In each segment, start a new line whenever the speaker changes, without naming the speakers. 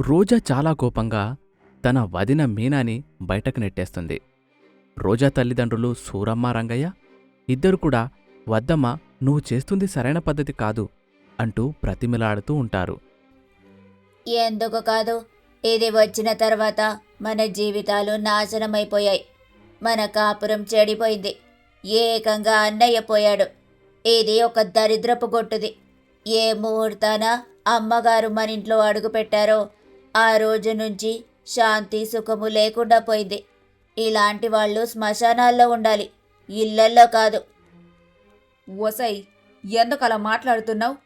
రోజా చాలా కోపంగా తన వదిన మీనాని బయటకు నెట్టేస్తుంది. రోజా తల్లిదండ్రులు సూరమ్మ రంగయ్య ఇద్దరు కూడా వద్దమ్మ నువ్వు చేస్తుంది సరైన పద్ధతి కాదు అంటూ ప్రతిమిలాడుతూ ఉంటారు.
ఎందుకు కాదు? ఇది వచ్చిన తర్వాత మన జీవితాలు నాశనమైపోయాయి. మన కాపురం చెడిపోయింది. ఏకంగా అన్నయ్య పోయాడు. ఇది ఒక దరిద్రపు గొట్టుది. ఏ ముహూర్తాన అమ్మగారు మన ఇంట్లో అడుగుపెట్టారో ఆ రోజు నుంచి శాంతి సుఖము లేకుండా పోయింది. ఇలాంటి వాళ్ళు శ్మశానాల్లో ఉండాలి. ఇళ్ళల్లో కాదు.
ఒసై ఎందుకు అలా మాట్లాడుతున్నావు?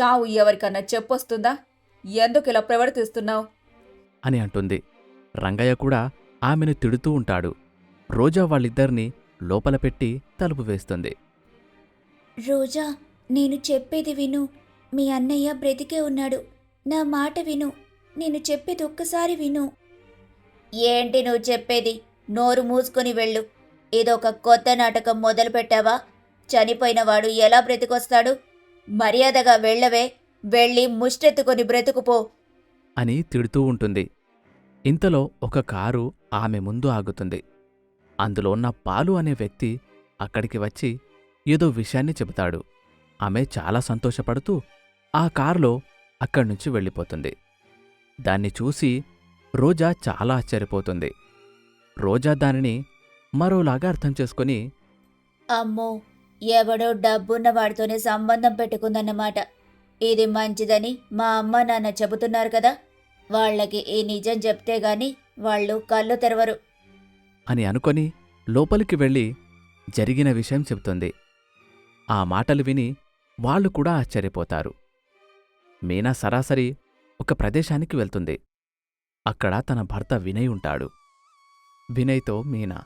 చావు ఎవరికన్నా చెప్పొస్తుందా? ఎందుకు ఇలా ప్రవర్తిస్తున్నావు?
అని అంటుంది. రంగయ్య కూడా ఆమెను తిడుతూ ఉంటాడు. రోజా వాళ్ళిద్దరినీ లోపల పెట్టి తలుపు వేస్తుంది.
రోజా నేను చెప్పేది విను. మీ అన్నయ్య బ్రతికే ఉన్నాడు. నా మాట విను. నేను చెప్పేది ఒక్కసారి విను. ఏంటి నువ్వు చెప్పేది? నోరు మూసుకొని వెళ్ళు. ఇదొక కొత్త నాటకం మొదలు పెట్టావా? చనిపోయిన వాడు ఎలా బ్రతికొస్తాడు? మర్యాదగా వెళ్ళవే. వెళ్ళి ముష్టెత్తుకొని బ్రతుకుపో.
అని తిడుతూ ఉంటుంది. ఇంతలో ఒక కారు ఆమె ముందు ఆగుతుంది. అందులో ఉన్న పాలు అనే వ్యక్తి అక్కడికి వచ్చి ఏదో విషయాన్ని చెబుతాడు. ఆమె చాలా సంతోషపడుతూ ఆ కారులో అక్కడ్నుంచి వెళ్ళిపోతుంది. దాన్ని చూసి రోజా చాలా ఆశ్చర్యపోతుంది. రోజా దానిని మరోలాగా అర్థం చేసుకొని
అమ్మో ఎవడో డబ్బున్న వాడితోనే సంబంధం పెట్టుకుందన్నమాట. ఇది మంచిదని మా అమ్మ నాన్న చెబుతున్నారు కదా వాళ్ళకి ఈ నిజం చెప్తే గాని వాళ్ళు కళ్ళు తెరవరు.
అని అనుకొని లోపలికి వెళ్ళి జరిగిన విషయం చెబుతుంది. ఆ మాటలు విని వాళ్ళు కూడా ఆశ్చర్యపోతారు. మీనా సరాసరి ఒక ప్రదేశానికి వెళ్తుంది. అక్కడ తన భర్త వినయ్ ఉంటాడు. వినయ్తో మీనా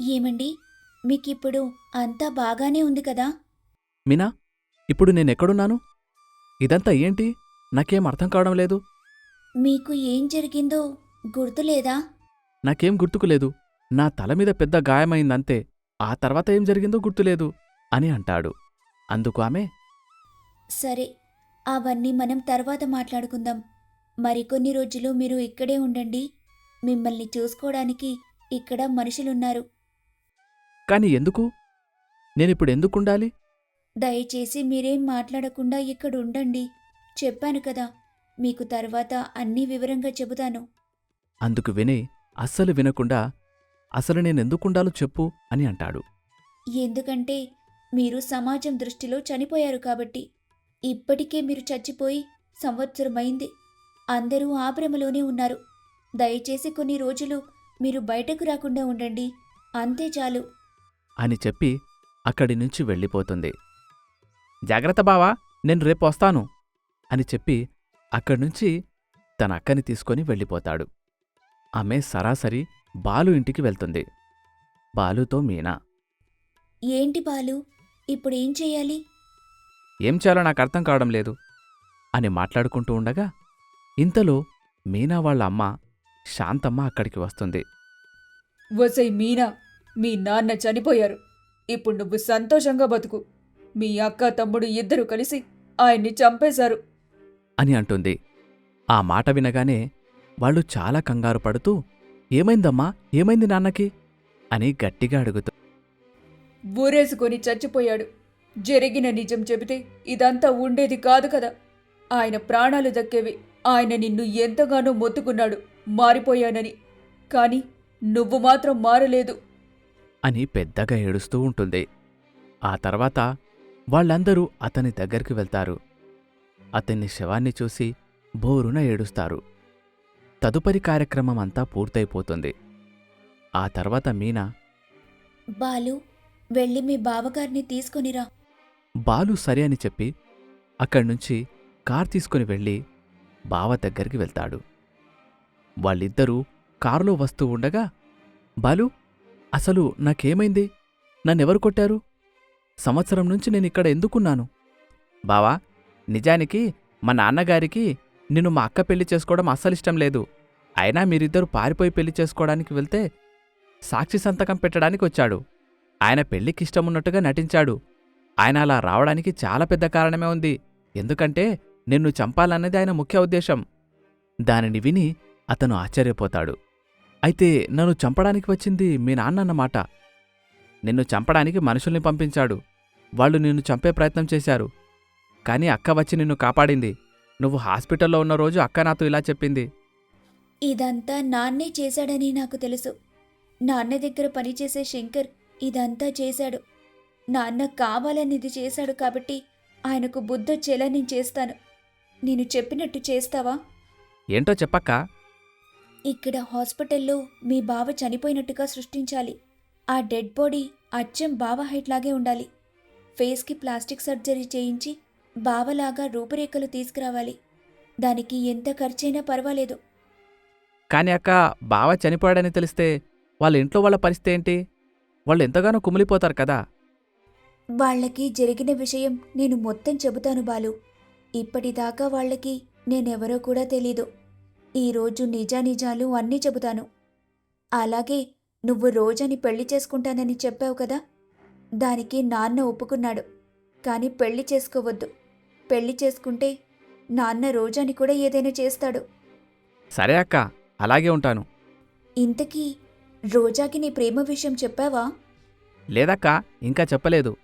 ఏమండి? మీకిప్పుడు అంతా బాగానే ఉంది కదా?
మీనా ఇప్పుడు నేనెక్కడున్నాను? ఇదంతా ఏంటి? నాకేం అర్థం కావడం లేదు.
మీకు ఏం జరిగిందో గుర్తులేదా?
నాకేం గుర్తుకులేదు నా తల మీద పెద్ద గాయమైందంతే. ఆ తర్వాత ఏం జరిగిందో గుర్తులేదు అని అంటాడు. అందుకు ఆమె
సరే అవన్నీ మనం తర్వాత మాట్లాడుకుందాం. మరికొన్ని రోజులు మీరు ఇక్కడే ఉండండి. మిమ్మల్ని చూసుకోవడానికి ఇక్కడ మనుషులున్నారు.
కాని ఎందుకు? నేనిప్పుడు ఎందుకుండాలి?
దయచేసి మీరేం మాట్లాడకుండా ఇక్కడ ఉండండి. చెప్పాను కదా మీకు తర్వాత అన్నీ వివరంగా చెబుతాను.
అందుకు వినయ్ అస్సలు వినకుండా అసలు నేనెందుకుండాలో చెప్పు అని అంటాడు.
ఎందుకంటే మీరు సమాజం దృష్టిలో చనిపోయారు కాబట్టి. ఇప్పటికే మీరు చచ్చిపోయి సంవత్సరమైంది. అందరూ ఆ భ్రమలోనే ఉన్నారు. దయచేసి కొన్ని రోజులు మీరు బయటకు రాకుండా ఉండండి. అంతే చాలు.
అని చెప్పి అక్కడి నుంచి వెళ్ళిపోతుంది. జాగ్రత్త బావా నేను రేపు వస్తాను అని చెప్పి అక్కడ్నుంచి తన అక్కని తీసుకొని వెళ్ళిపోతాడు. ఆమె సరాసరి బాలు ఇంటికి వెళ్తుంది. బాలుతో మీనా.
ఏంటి బాలు? ఇప్పుడేం చేయాలి?
ఏం చేయాలో నాకు అర్థం కావడం లేదు అని మాట్లాడుకుంటూ ఉండగా ఇంతలో మీనా వాళ్ళ అమ్మ శాంతమ్మ అక్కడికి వస్తుంది.
ఒసై మీనా మీ నాన్న చనిపోయారు. ఇప్పుడు నువ్వు సంతోషంగా బతుకు. మీ అక్క తమ్ముడు ఇద్దరు కలిసి ఆయన్ని చంపేశారు.
అని అంటుంది. ఆ మాట వినగానే వాళ్ళు చాలా కంగారు పడుతూ ఏమైందమ్మా? ఏమైంది నాన్నకి? అని గట్టిగా అడుగుతూ
ఊరేసుకొని చచ్చిపోయాడు. జరిగిన నిజం చెబితే ఇదంతా ఉండేది కాదు కదా. ఆయన ప్రాణాలు దక్కేవి. ఆయన నిన్ను ఎంతగానో మొత్తుకున్నాడు. మారిపోయానని. కాని నువ్వు మాత్రం మారలేదు.
అని పెద్దగా ఏడుస్తూ ఉంటుంది. ఆ తర్వాత వాళ్ళందరూ అతని దగ్గరికి వెళ్తారు. అతన్ని శవాన్ని చూసి బోరున ఏడుస్తారు. తదుపరి కార్యక్రమం అంతా పూర్తయిపోతుంది. ఆ తర్వాత మీనా
బాలు వెళ్ళి మీ బావగారిని తీసుకొనిరా.
బాలు సరే అని చెప్పి అక్కడ్నుంచి కార్ తీసుకుని వెళ్ళి బావ దగ్గరికి వెళ్తాడు. వాళ్ళిద్దరూ కారులో వస్తూ ఉండగా బాలు అసలు నాకేమైంది? నన్నెవరు కొట్టారు? సంవత్సరం నుంచి నేనిక్కడ ఎందుకున్నాను? బావా నిజానికి మా నాన్నగారికి నిన్ను మా అక్క పెళ్ళి చేసుకోవడం అస్సలిష్టం లేదు. అయినా మీరిద్దరూ పారిపోయి పెళ్ళి చేసుకోవడానికి వెళ్తే సాక్షి సంతకం పెట్టడానికి వచ్చాడు. ఆయన పెళ్ళికి ఇష్టమున్నట్టుగా నటించాడు. ఆయన అలా రావడానికి చాలా పెద్ద కారణమే ఉంది. ఎందుకంటే నిన్ను చంపాలన్నది ఆయన ముఖ్య ఉద్దేశం. దానిని విని అతను ఆశ్చర్యపోతాడు. అయితే నన్ను చంపడానికి వచ్చింది మీ నాన్న అన్నమాట నిన్ను చంపడానికి మనుషుల్ని పంపించాడు. వాళ్ళు నిన్ను చంపే ప్రయత్నం చేశారు. కానీ అక్క వచ్చి నిన్ను కాపాడింది. నువ్వు హాస్పిటల్లో ఉన్న రోజు అక్క నాతో ఇలా చెప్పింది.
ఇదంతా నాన్నే చేశాడని నాకు తెలుసు. నాన్న దగ్గర పనిచేసే శంకర్ ఇదంతా చేశాడు. నాన్న కావాలని ఇది చేశాడు కాబట్టి ఆయనకు బుద్ధొచ్చేలా నేను చేస్తాను. నేను చెప్పినట్టు చేస్తావా?
ఏంటో చెప్పక్క.
ఇక్కడ హాస్పిటల్లో మీ బావ చనిపోయినట్టుగా సృష్టించాలి. ఆ డెడ్ బాడీ అచ్చం బావ హైట్ లాగే ఉండాలి. ఫేస్కి ప్లాస్టిక్ సర్జరీ చేయించి బావలాగా రూపురేఖలు తీసుకురావాలి. దానికి ఎంత ఖర్చైనా పర్వాలేదు.
కానీ అక్క బావ చనిపోయాడని తెలిస్తే వాళ్ళ ఇంట్లో వాళ్ళ పరిస్థితి ఏంటి? వాళ్ళు ఎంతగానో కుమిలిపోతారు కదా.
వాళ్ళకి జరిగిన విషయం నేను మొత్తం చెబుతాను బాలు. ఇప్పటిదాకా వాళ్ళకి నేనెవరో కూడా తెలీదు. ఈరోజు నిజానిజాలు అన్నీ చెబుతాను. అలాగే నువ్వు రోజని పెళ్ళి చేసుకుంటానని చెప్పావు కదా? దానికి నాన్న ఒప్పుకున్నాడు. కానీ పెళ్ళి చేసుకోవద్దు. పెళ్ళి చేసుకుంటే నాన్న రోజాని కూడా ఏదైనా చేస్తాడు.
సరే అక్క అలాగే ఉంటాను.
ఇంతకీ రోజాకి నీ ప్రేమ విషయం చెప్పావా?
లేదక్క ఇంకా చెప్పలేదు.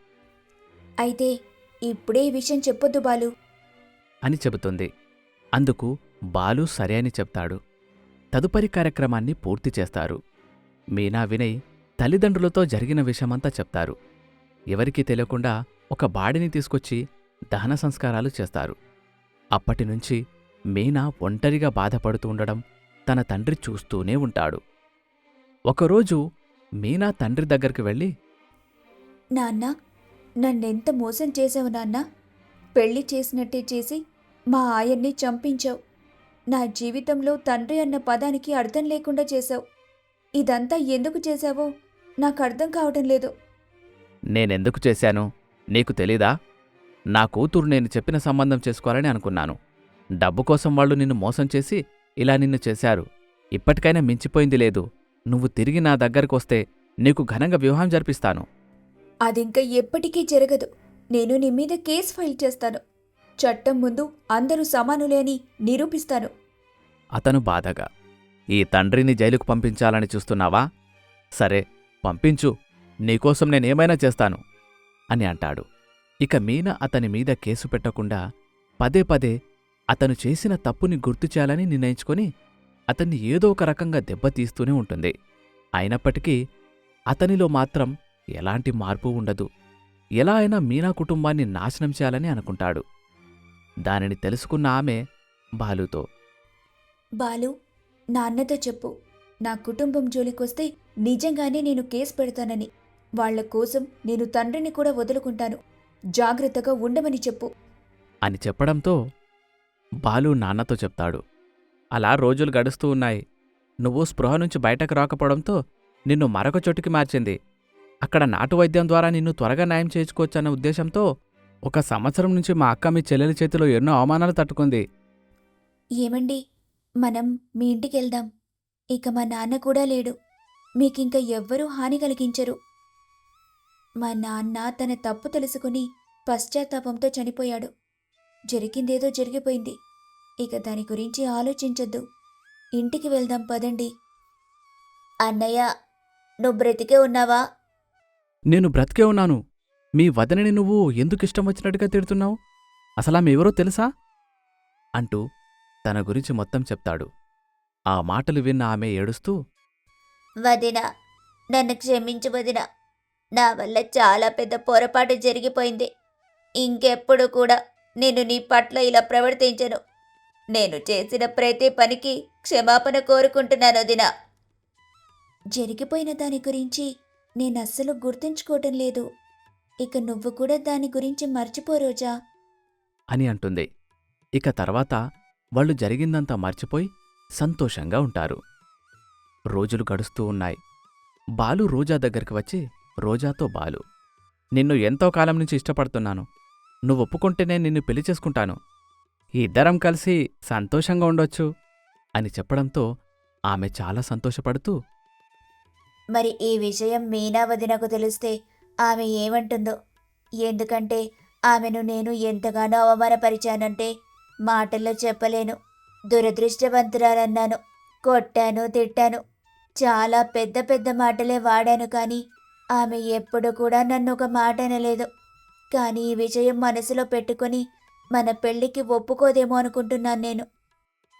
అయితే ఇప్పుడే ఈ విషయం చెప్పొద్దు బాలు.
అని చెబుతుంది. అందుకు బాలు సరే అని చెప్తాడు. తదుపరి కార్యక్రమాన్ని పూర్తి చేస్తారు. మీనా వినయ్ తల్లిదండ్రులతో జరిగిన విషయమంతా చెప్తారు. ఎవరికీ తెలియకుండా ఒక బాడిని తీసుకొచ్చి దహన సంస్కారాలు చేస్తారు. అప్పటినుంచి మీనా ఒంటరిగా బాధపడుతూ ఉండడం తన తండ్రి చూస్తూనే ఉంటాడు. ఒకరోజు మీనా తండ్రి దగ్గరికి వెళ్ళి
నాన్న నన్నెంత మోసం చేసావు నాన్న? పెళ్ళి చేసినట్టే చేసి మా ఆయన్ని చంపించావు. నా జీవితంలో తండ్రి అన్న పదానికి అర్థం లేకుండా చేశావు. ఇదంతా ఎందుకు చేశావో నాకు అర్థం కావటం లేదు.
నేనెందుకు చేశాను? నీకు తెలీదా? నా కూతురు నేను చెప్పిన సంబంధం చేసుకోవాలని అనుకున్నాను. డబ్బు కోసం వాళ్ళు నిన్ను మోసం చేసి ఇలా నిన్ను చేశారు. ఇప్పటికైనా మించిపోయింది లేదు. నువ్వు తిరిగి నా దగ్గరకొస్తే నీకు ఘనంగా వివాహం జరిపిస్తాను.
అదింక ఎప్పటికీ జరగదు. నేను నీ మీద కేసు ఫైల్ చేస్తాను. చట్టం ముందు అందరూ సమానులే అని నిరూపిస్తాను.
అతను బాధగా ఈ తండ్రిని జైలుకు పంపించాలని చూస్తున్నావా? సరే పంపించు. నీకోసం నేనేమైనా చేస్తాను అని అంటాడు. ఇక మీన అతని మీద కేసు పెట్టకుండా పదే పదే అతను చేసిన తప్పుని గుర్తు చేయాలని నిర్ణయించుకొని అతన్ని ఏదో ఒక రకంగా దెబ్బతీస్తూనే ఉంటుంది. అయినప్పటికీ అతనిలో మాత్రం ఎలాంటి మార్పు ఉండదు. ఎలా అయినా మీనా కుటుంబాన్ని నాశనం చేయాలని అనుకుంటాడు. దానిని తెలుసుకున్న ఆమె బాలుతో
బాలు నాన్నతో చెప్పు. నా కుటుంబం జోలికొస్తే నిజంగానే నేను కేసు పెడతానని. వాళ్ళ కోసం నేను తండ్రిని కూడా వదులుకుంటాను. జాగ్రత్తగా ఉండమని చెప్పు.
అని చెప్పడంతో బాలు నాన్నతో చెప్తాడు. అలా రోజులు గడుస్తూ ఉన్నాయి. నువ్వు స్పృహ నుంచి బయటకు రాకపోవడంతో నిన్ను మరొక చోటుకి మార్చింది. అక్కడ నాటు వైద్యం ద్వారా నిన్ను త్వరగా న్యాయం చేయించుకోవచ్చన్న ఉద్దేశంతో ఒక సంవత్సరం నుంచి మా అక్క మీ చెల్లెల చేతిలో ఎన్నో అవమానాలు తట్టుకుంది.
ఏమండి? మనం మీ ఇంటికి వెళ్దాం. ఇక మా నాన్న కూడా లేడు. మీకింక ఎవ్వరూ హాని కలిగించరు. మా నాన్న తన తప్పు తెలుసుకుని పశ్చాత్తాపంతో చనిపోయాడు. జరిగిందేదో జరిగిపోయింది. ఇక దాని గురించి ఆలోచించొద్దు. ఇంటికి వెళ్దాం పదండి. అన్నయ్య నువ్వు బ్రతికే ఉన్నావా?
నేను బ్రతికే ఉన్నాను. మీ వదనని నువ్వు ఎందుకు ఇష్టం వచ్చినట్టుగా తిడుతున్నావు? అసలు ఎవరో తెలుసా? అంటూ తన గురించి మొత్తం చెప్తాడు. ఆ మాటలు విన్న ఆమె ఏడుస్తూ
వదిన నన్ను క్షమించు వదిన. నా వల్ల చాలా పెద్ద పొరపాటు జరిగిపోయింది. ఇంకెప్పుడు కూడా నేను నీ పట్ల ఇలా ప్రవర్తించను. నేను చేసిన ప్రతి పనికి క్షమాపణ కోరుకుంటున్నాను వదిన. జరిగిపోయిన దాని గురించి నేను అస్సలు గుర్తుంచుకోవటం లేదు. ఇక నువ్వు కూడా దాని గురించి మర్చిపో రోజా.
అని అంటుంది. ఇక తర్వాత వాళ్ళు జరిగిందంతా మర్చిపోయి సంతోషంగా ఉంటారు. రోజులు గడుస్తూ ఉన్నాయి. బాలు రోజా దగ్గరికి వచ్చి రోజాతో బాలు నిన్ను ఎంతో కాలం నుంచి ఇష్టపడుతున్నాను. నువ్వు ఒప్పుకుంటేనే నిన్ను పెళ్ళి చేసుకుంటాను. ఇద్దరం కలిసి సంతోషంగా ఉండొచ్చు అని చెప్పడంతో ఆమె చాలా సంతోషపడుతూ
మరి ఈ విషయం మీనా వదినకు తెలిస్తే ఆమె ఏమంటుందో? ఎందుకంటే ఆమెను నేను ఎంతగానో అవమానపరిచానంటే మాటల్లో చెప్పలేను. దురదృష్టవంతురాలన్నాను. కొట్టాను తిట్టాను. చాలా పెద్ద పెద్ద మాటలే వాడాను కానీ ఆమె ఎప్పుడు కూడా నన్ను ఒక మాట అనలేదు. కానీ ఈ విషయం మనసులో పెట్టుకొని మన పెళ్ళికి ఒప్పుకోదేమో అనుకుంటున్నాను నేను.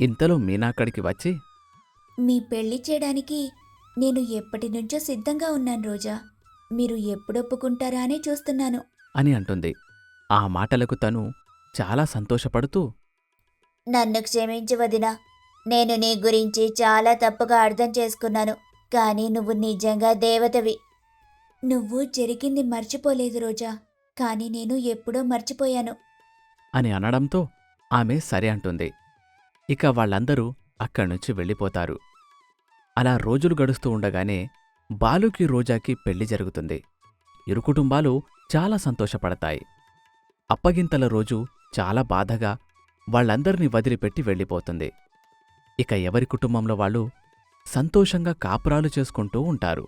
ఇంతలో మీనా అక్కడికి వచ్చి?
మీ పెళ్ళి చేయడానికి నేను ఎప్పటి నుంచో సిద్ధంగా ఉన్నాను రోజా. మీరు ఎప్పుడు ఒప్పుకుంటారా అని చూస్తున్నాను.
అని అంటుంది. ఆ మాటలకు తను చాలా సంతోషపడుతూ
నన్ను క్షమించు వదినా. నేను నీ గురించి చాలా తప్పుగా అర్థం చేసుకున్నాను కానీ నువ్వు నిజంగా దేవతవి. నువ్వు జరిగింది మర్చిపోలేదు రోజా కానీ నేను ఎప్పుడో మర్చిపోయాను.
అని అనడంతో ఆమె సరే అంటుంది. ఇక వాళ్ళందరూ అక్కడ్నుంచి వెళ్ళిపోతారు. అలా రోజులు గడుస్తూ ఉండగానే బాలుకి రోజాకి పెళ్ళి జరుగుతుంది. ఇరు కుటుంబాలు చాలా సంతోషపడతాయి. అప్పగింతల రోజు చాలా బాధగా వాళ్ళందరినీ వదిలిపెట్టి వెళ్ళిపోతుంది. ఇక ఎవరి కుటుంబంలో వాళ్ళు సంతోషంగా కాపురాలు చేసుకుంటూ ఉంటారు.